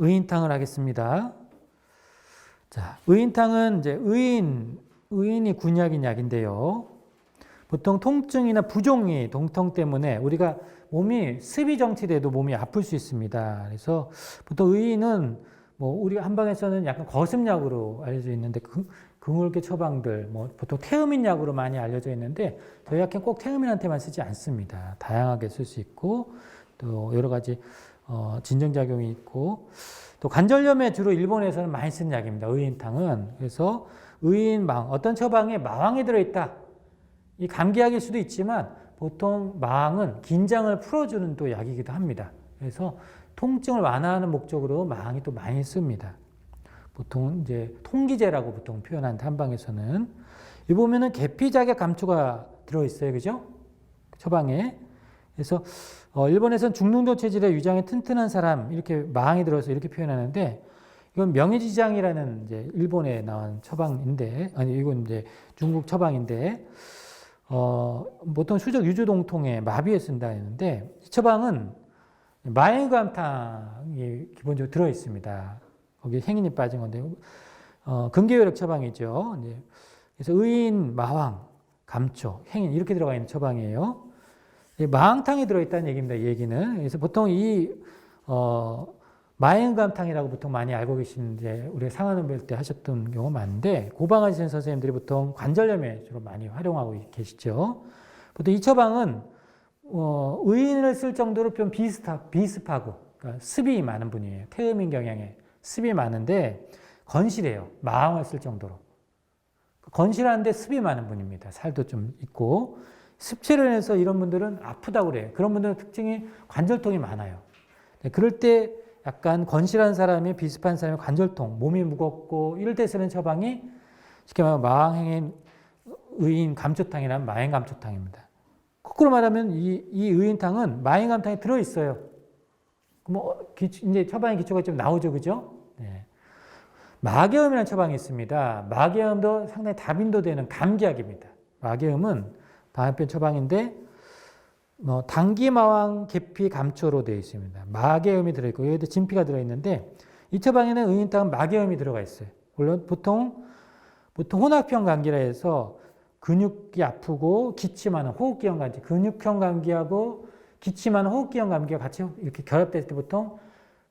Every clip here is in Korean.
의인탕을 하겠습니다. 자, 의인탕은 이제 의인, 의인이 군약인 약인데요. 보통 통증이나 부종이 동통 때문에 우리가 몸이 습이 정치돼도 몸이 아플 수 있습니다. 그래서 보통 의인은 뭐 우리가 한방에서는 약간 거슴약으로 알려져 있는데 그, 그물개 처방들 뭐 보통 태음인 약으로 많이 알려져 있는데 저희 학교는 꼭 태음인한테만 쓰지 않습니다. 다양하게 쓸 수 있고 또 여러 가지 어, 진정작용이 있고 또 관절염에 주로 일본에서는 많이 쓰는 약입니다. 의인탕은 그래서 의인망 어떤 처방에 마왕이 들어있다. 이 감기약일 수도 있지만 보통 마왕은 긴장을 풀어주는 또 약이기도 합니다. 그래서 통증을 완화하는 목적으로 마왕이 또 많이 씁니다. 보통 이제 통기제라고 보통 표현하는데 한방에서는 이 보면은 계피작의 감초가 들어 있어요, 그죠? 처방에 그래서 어, 일본에서는 중농도 체질의 위장이 튼튼한 사람 이렇게 마왕이 들어서 이렇게 표현하는데 이건 명예지장이라는 이제 일본에 나온 처방인데 아니 이건 이제 중국 처방인데 어, 보통 수적 유주동통에 마비에 쓴다 했는데 이 처방은 마행감탕이 기본적으로 들어 있습니다. 거기에 행인이 빠진 건데 어, 근계혈액 처방이죠. 이제 그래서 의인, 마왕, 감초, 행인 이렇게 들어가 있는 처방이에요. 이 마왕탕이 들어있다는 얘기입니다. 이 얘기는 그래서 보통 이 어, 마행감탕이라고 보통 많이 알고 계시는데 우리 상한음 뵐때 하셨던 경우 많은데 고방하시는 선생님들이 보통 관절염에 주로 많이 활용하고 계시죠. 보통 이 처방은 어, 의인을 쓸 정도로 좀 비슷하, 비습하고 그러니까 습이 많은 분이에요. 태음인 경향에 습이 많은데 건실해요. 마왕을 쓸 정도로. 건실한데 습이 많은 분입니다. 살도 좀 있고 습체로 인해서 이런 분들은 아프다고 그래요. 그런 분들은 특징이 관절통이 많아요. 네, 그럴 때 약간 건실한 사람이 비습한 사람이 관절통, 몸이 무겁고 이럴 때 쓰는 처방이 쉽게 말하면 마왕행인 의인 감초탕이란 마행 감초탕입니다. 거꾸로 말하면 이, 이 의인탕은 마행 감탕에 들어 있어요. 뭐 기초, 이제 처방의 기초가 좀 나오죠, 그죠? 네. 마개음이라는 처방이 있습니다. 마개음도 상당히 다빈도 되는 감기약입니다. 마개음은 다음편 처방인데 뭐 당기마왕 계피 감초로 되어 있습니다. 마개음이 들어있고 여기도 진피가 들어있는데 이 처방에는 의인탕은 마개음이 들어가 있어요. 물론 보통 보통 혼합형 감기라 해서 근육이 아프고 기침하는 호흡기형 감기, 근육형 감기하고 기침하는 호흡기형 감기가 같이 이렇게 결합됐을 때 보통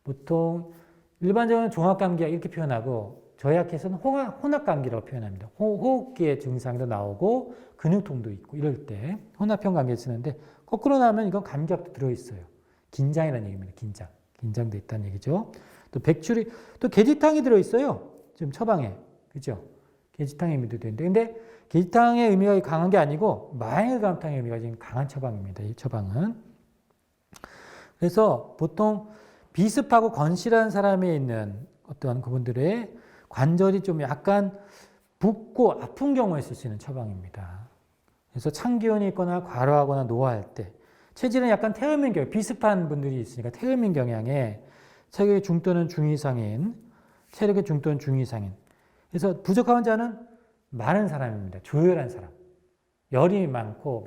보통 일반적으로 종합 감기약 이렇게 표현하고 학회에서는 혼합 감기라고 표현합니다. 호흡기의 증상도 나오고 근육통도 있고 이럴 때 혼합형 감기를 쓰는데 거꾸로 나면 이건 감기약도 들어있어요. 긴장이라는 얘기입니다. 긴장. 긴장도 있다는 얘기죠. 또 백출이, 또 게지탕이 들어있어요. 지금 처방에. 그죠? 게지탕의 의미도 되는데. 근데 게지탕의 의미가 강한 게 아니고 마행의감탕의 의미가 지금 강한 처방입니다. 이 처방은. 그래서 보통 비습하고 건실한 사람에 있는 어떤 그분들의 관절이 좀 약간 붓고 아픈 경우에 있는 처방입니다. 그래서 창기운이 있거나 과로하거나 노화할 때 체질은 약간 태음인 경향, 비습한 분들이 있으니까 태음인 경향에 체력의 중도는 중이상인, 체력의 중도는 중이상인. 그래서 부족한 환자는 많은 사람입니다. 조열한 사람. 열이 많고,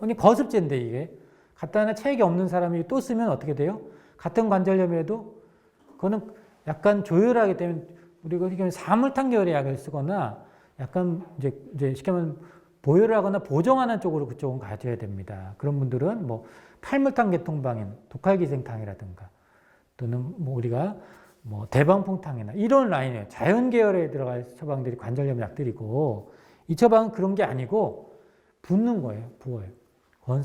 아니, 거습제인데 이게. 하나 체력이 없는 사람이 또 쓰면 어떻게 돼요? 같은 관절염이라도 그거는 약간 조열하기 때문에 우리가 이렇게 사물탕 계열의 약을 쓰거나 약간 이제, 이제 쉽게 말하면 보혈을 하거나 보정하는 쪽으로 그쪽은 가져야 됩니다. 그런 분들은 뭐 팔물탕 계통방인 독할기생탕이라든가 또는 뭐 우리가 뭐 대방풍탕이나 이런 라인에 자연 계열에 들어갈 처방들이 관절염 약들이고 이 처방은 그런 게 아니고 붓는 거예요. 부어요. 건,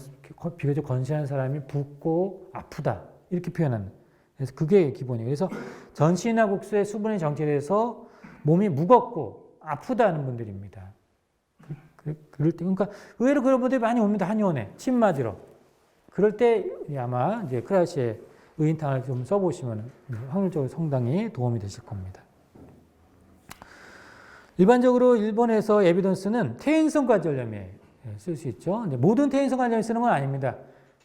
비교적 건실한 사람이 붓고 아프다 이렇게 표현하는. 그래서 그게 기본이에요. 그래서 전신이나 국수에 수분이 정체돼서 몸이 무겁고 아프다는 분들입니다. 그, 그럴 때, 그러니까 의외로 그런 분들이 많이 옵니다. 한의원에 침 맞으러. 그럴 때 아마 이제 크라시의 의인탕을 좀 써보시면 확률적으로 상당히 도움이 되실 겁니다. 일반적으로 일본에서 에비던스는 퇴행성 관절염에 쓸 수 있죠. 모든 퇴행성 관절염 쓰는 건 아닙니다.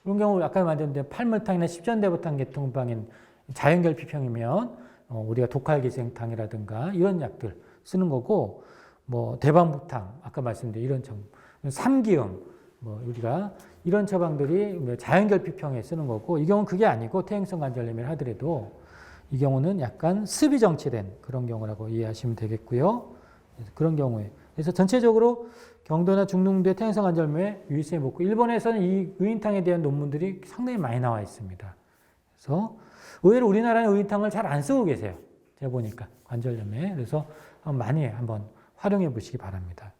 그런 경우 아까 말했는데 팔물탕이나 십전대보탕 계통방인 자연결핍형이면 어, 우리가 독할기생탕이라든가 이런 약들 쓰는 거고 뭐 대방부탕 아까 말씀드린 이런 처방 삼기음 뭐 우리가 이런 처방들이 자연결핍형에 쓰는 거고 이 경우는 그게 아니고 퇴행성 관절염을 하더라도 이 경우는 약간 습이 정체된 그런 경우라고 이해하시면 되겠고요. 그런 경우에 그래서 전체적으로 경도나 중농도의 태양성 관절염에 유의세 먹고 일본에서는 이 의인탕에 대한 논문들이 상당히 많이 나와 있습니다. 그래서 의외로 우리나라는 의인탕을 잘 안 쓰고 계세요. 제가 보니까 관절염에 그래서 많이 한번 활용해 보시기 바랍니다.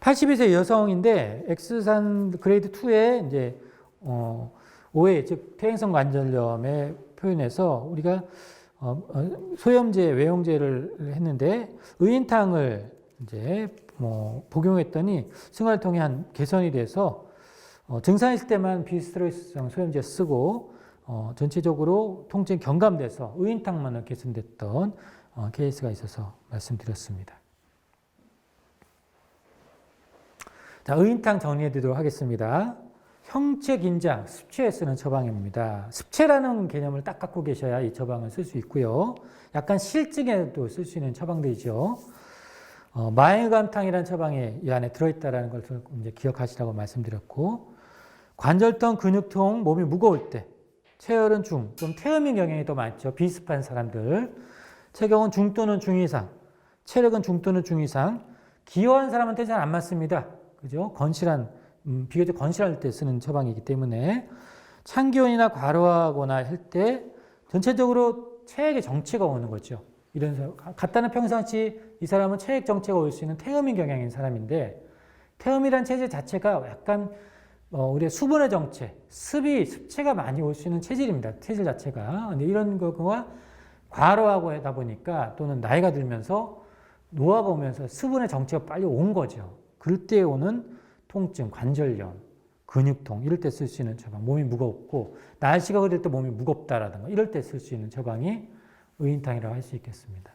82세 여성인데 X산 그레이드 2에 이제 어, 5회 즉 퇴행성 관절염의 표현에서 우리가 소염제, 외용제를 했는데 의인탕을 이제 뭐 복용했더니 통해 한 개선이 돼서 어, 증상 있을 때만 비스트레스성 소염제 쓰고 어, 전체적으로 통증이 경감돼서 의인탕만을 개선됐던 어, 케이스가 있어서 말씀드렸습니다. 자, 의인탕 정리해 드리도록 하겠습니다. 형체 긴장, 습체에 쓰는 처방입니다. 습체라는 개념을 딱 갖고 계셔야 이 처방을 쓸 수 있고요. 약간 실증에도 쓸 수 있는 처방들이죠. 어, 마행감탕이라는 처방이 이 안에 들어있다라는 것을 이제 기억하시라고 말씀드렸고, 관절통, 근육통, 몸이 무거울 때, 체열은 중, 좀 태음인 경향이 더 많죠. 비습한 사람들. 체경은 중 또는 중 이상, 체력은 중 또는 중 이상, 기여한 사람한테 잘 안 맞습니다. 그죠? 건실한 음, 비교적 건실할 때 쓰는 처방이기 때문에 창기원이나 과로하거나 할 때 전체적으로 체액의 정체가 오는 거죠. 이런 사람, 갖다는 평상시 이 사람은 체액 정체가 올 수 있는 태음인 경향인 사람인데 태음이란 체질 자체가 약간 어, 우리의 수분의 정체, 습이 습체가 많이 올 수 있는 체질입니다. 체질 자체가. 이런 거와 과로하고 하다 보니까 또는 나이가 들면서 노화가 오면서 수분의 정체가 빨리 온 거죠. 그럴 때 오는 통증, 관절염, 근육통 이럴 때 쓸 수 있는 처방. 몸이 무겁고 날씨가 그럴 때 몸이 무겁다라든가 이럴 때 쓸 수 있는 처방이 의인탕이라고 할 수 있겠습니다.